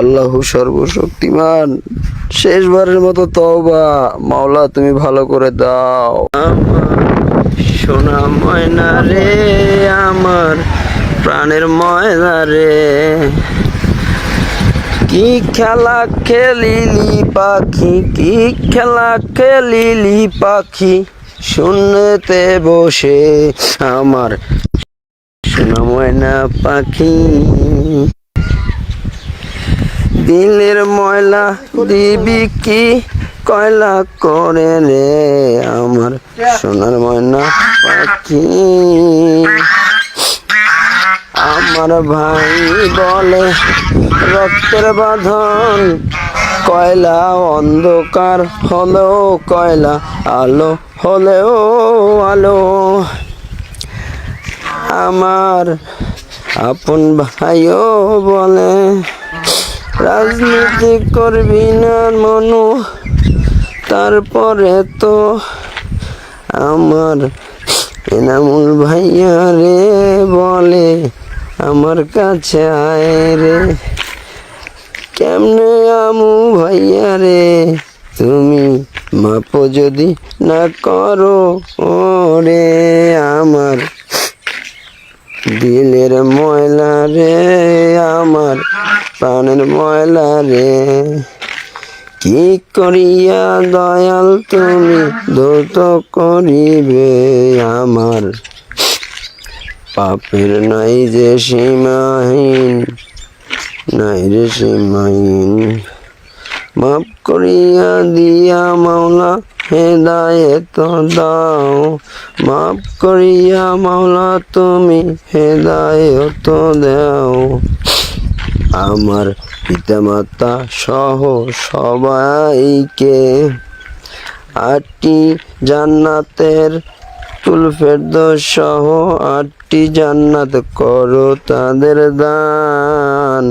আল্লাহ সর্বশক্তিমান। শেষবারের মতো তওবা। মাওলা, তুমি ভালো করে দাও। সোনা ময়না রে, আমার প্রাণের ময়না রে। কি খেলা খেলিলি পাখি, কি খেলা খেলিলি পাখি? শূন্যতে বসে আমার সোনা ময়না পাখি। দিলের ময়লা দিবি কি কয়লা করে রে আমার সোনার ময়না পাখি? আমার ভাই বলে, রক্তের বাঁধন কয়লা অন্ধকার হলেও কয়লা আলো, হলেও আলো। আমার আপন ভাইও বলে রাজনীতি করবি না মনু, তারপরে তো আমার এনামুল ভাইয়া রে বলে, আমার কাছে আয় রে। কেমনে আমু ভাইয়া রে, তুমি মাপো যদি না করো, ওরে আমার দিলের ময়লা রে, আমার প্রাণের ময়লা রে। কি করিয়া দয়াল তুমি দৌত করিবে আমার? পাপের নাই যে সীমাহীন, নাই রে সীমাহীন। মাফ করিয়া দিয়া মাওলা, হেদায়েত দাও। মাফ করিয়া মাওলা, তুমি হেদায়েত দাও। আমার পিতামাতা সহ সবাইকে আটটি জান্নাতের তুলফেরদ সহ আটটি জান্নাত করো তাদের দান।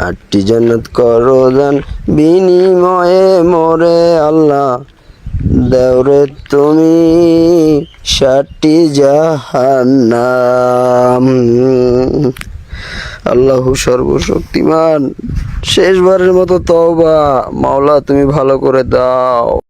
আটটি জান্নাত করো দান, বিনিময়ে মরে আল্লাহ। দেওরে তুমি ষাটটি জাহান্নাম। আল্লাহ সর্বশক্তিমান। শেষবারের মতো তওবা, মাওলা তুমি ভালো করে দাও।